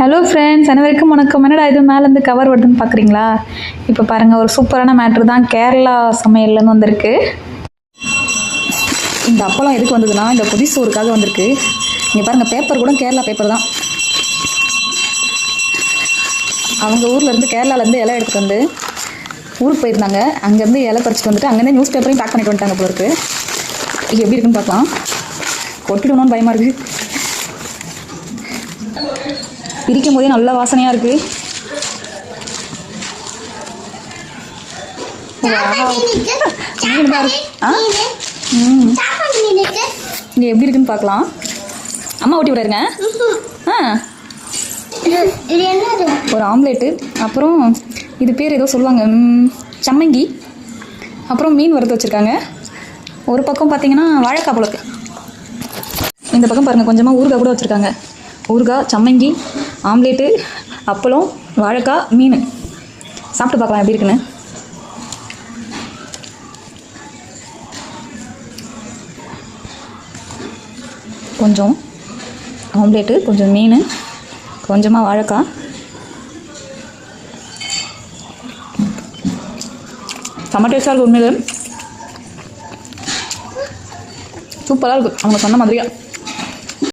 Hello friends அனைவருக்கும் வணக்கம். என்னடா இது மேலேருந்து கவர் வருதுன்னு பார்க்குறீங்களா இப்போ பாருங்கள் ஒரு சூப்பரான மேட்ரு தான் கேரளா சமையல்லேருந்து வந்திருக்கு. இந்த அப்பளம் எதுக்கு வந்ததுன்னா இந்த புதிசோருக்காக வந்திருக்கு. இங்கே பாருங்கள் பேப்பர் கூட கேரளா பேப்பர் தான். அவங்க ஊர்லேருந்து கேரளாலேருந்து இலை எடுத்துகிட்டு வந்து ஊருக்கு போயிருந்தாங்க. அங்கேருந்து இலை பறிச்சுட்டு வந்துட்டு அங்கேருந்து நியூஸ் பேப்பரையும் பேக் பண்ணிட்டு வந்துட்டாங்க போல இருக்கு. எப்படி இருக்குன்னு பார்க்கலாம். கொட்டிடணும்னு பயமாக இருக்குது பிரிக்கும் போதே நல்ல வாசனையாக இருக்குது இங்கே எப்படி இருக்குன்னு பார்க்கலாம். அம்மா ஊட்டி விடாருங்க ஆ. ஒரு ஆம்லேட்டு. அப்புறம் இது பேர் ஏதோ சொல்லுவாங்க. சம்மங்கி. அப்புறம் மீன் வறுத்து வச்சுருக்காங்க. ஒரு பக்கம் பார்த்தீங்கன்னா வாழைக்காய் புழக்கு. இந்த பக்கம் பாருங்கள் கொஞ்சமாக ஊறுகாய் கூட வச்சுருக்காங்க. ஊறுகாய் சம்மங்கி ஆம்லேட்டு அப்பளம் வாழைக்காய் மீன். சாப்பிட்டு பார்க்கலாம் எப்படி இருக்குன்னு. கொஞ்சம் ஆம்லேட்டு கொஞ்சம் மீன் கொஞ்சமாக வாழைக்காய். செம்ம டேஸ்ட்டாக இருக்குது உண்மையிலே. சூப்பராக இருக்குது அவங்க சொன்ன மாதிரியா.